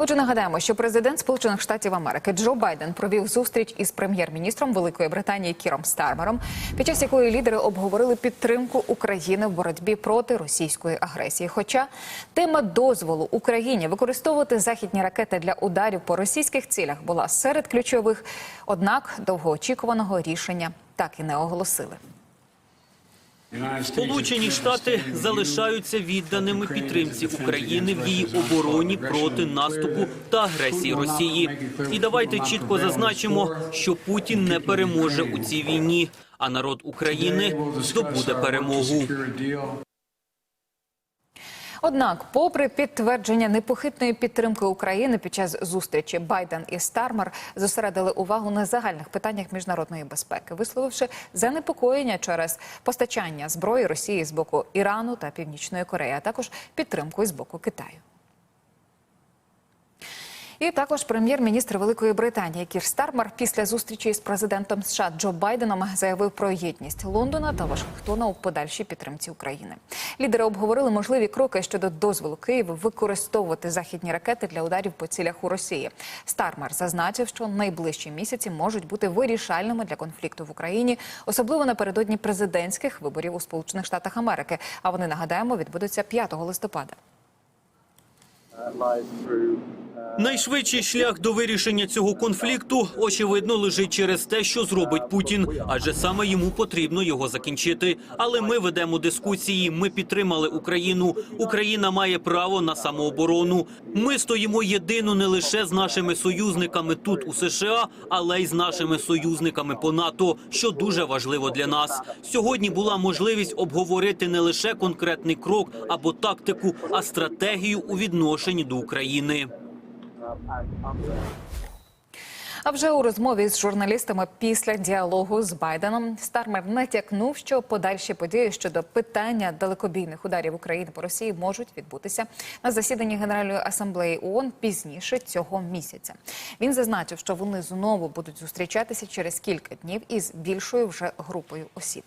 Отже, нагадаємо, що президент Сполучених Штатів Америки Джо Байден провів зустріч із прем'єр-міністром Великої Британії Кіром Стармером, під час якої лідери обговорили підтримку України в боротьбі проти російської агресії. Хоча тема дозволу Україні використовувати західні ракети для ударів по російських цілях була серед ключових, однак довгоочікуваного рішення так і не оголосили. Сполучені Штати залишаються відданими підтримці України в її обороні проти наступу та агресії Росії. І давайте чітко зазначимо, що Путін не переможе у цій війні, а народ України здобуде перемогу. Однак, попри підтвердження непохитної підтримки України під час зустрічі Байден і Стармер зосередили увагу на загальних питаннях міжнародної безпеки, висловивши занепокоєння через постачання зброї Росії з боку Ірану та Північної Кореї, а також підтримку з боку Китаю. І також прем'єр-міністр Великої Британії Кір Стармер після зустрічі з президентом США Джо Байденом заявив про єдність Лондона та Вашингтона у подальшій підтримці України. Лідери обговорили можливі кроки щодо дозволу Києву використовувати західні ракети для ударів по цілях у Росії. Стармер зазначив, що найближчі місяці можуть бути вирішальними для конфлікту в Україні, особливо напередодні президентських виборів у Сполучених Штатах Америки. А вони нагадаємо відбудуться 5 листопада. Найшвидший шлях до вирішення цього конфлікту очевидно лежить через те, що зробить Путін, адже саме йому потрібно його закінчити. Але ми ведемо дискусії. Ми підтримали Україну. Україна має право на самооборону. Ми стоїмо єдино не лише з нашими союзниками тут у США, але й з нашими союзниками по НАТО, що дуже важливо для нас. Сьогодні була можливість обговорити не лише конкретний крок або тактику, а стратегію у відношенні до України. А вже у розмові з журналістами після діалогу з Байденом Стармер натякнув, що подальші події щодо питання далекобійних ударів України по Росії можуть відбутися на засіданні Генеральної асамблеї ООН пізніше цього місяця. Він зазначив, що вони знову будуть зустрічатися через кілька днів із більшою вже групою осіб.